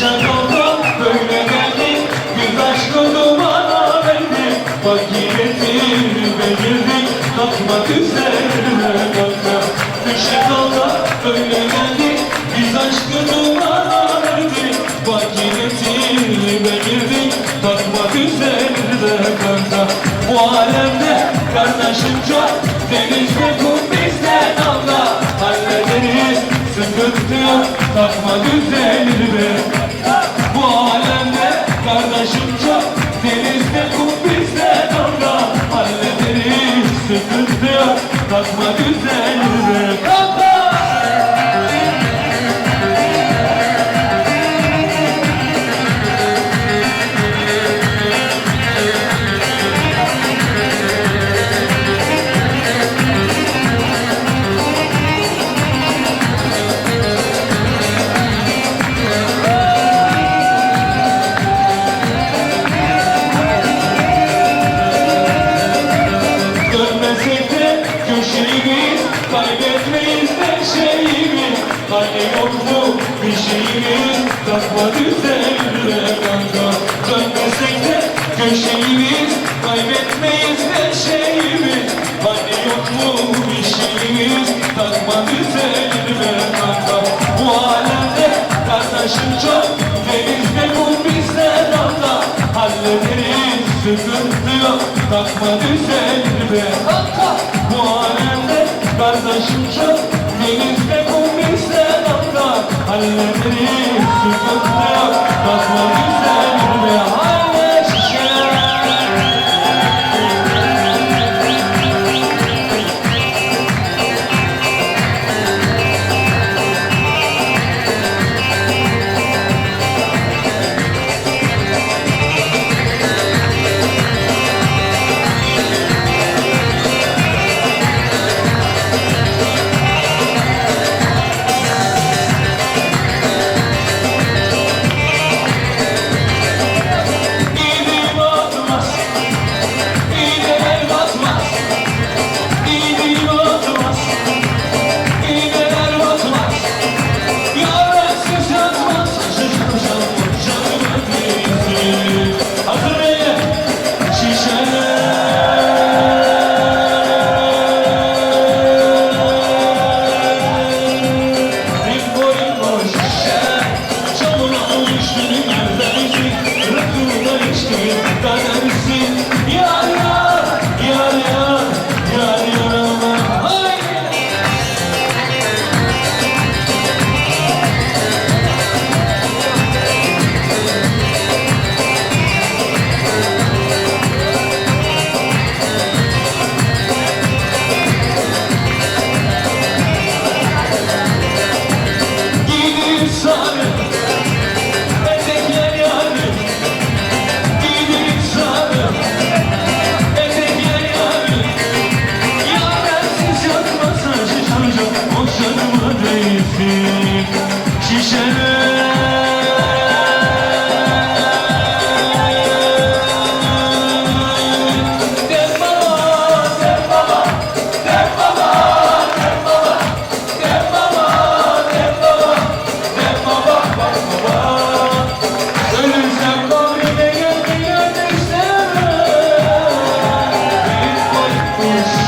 İşler oldu böyle geldi. Göz aşkı bana verdi. Fakiretin belirdik Takmak üzerine bakma. Düşer oldu böyle geldi. Göz aşkı bana verdi. Fakiretin belirdik Takmak üzerine bakma. Bu alemde kardeşim çok Denizde Takma üzerine Hani yok mu bir şeyimiz Takma üzerine kanka. Dönmesek de köşeyi Kaybetmeyiz de şeyimiz Hani yok mu bir şeyimiz Takma üzerine Yeah.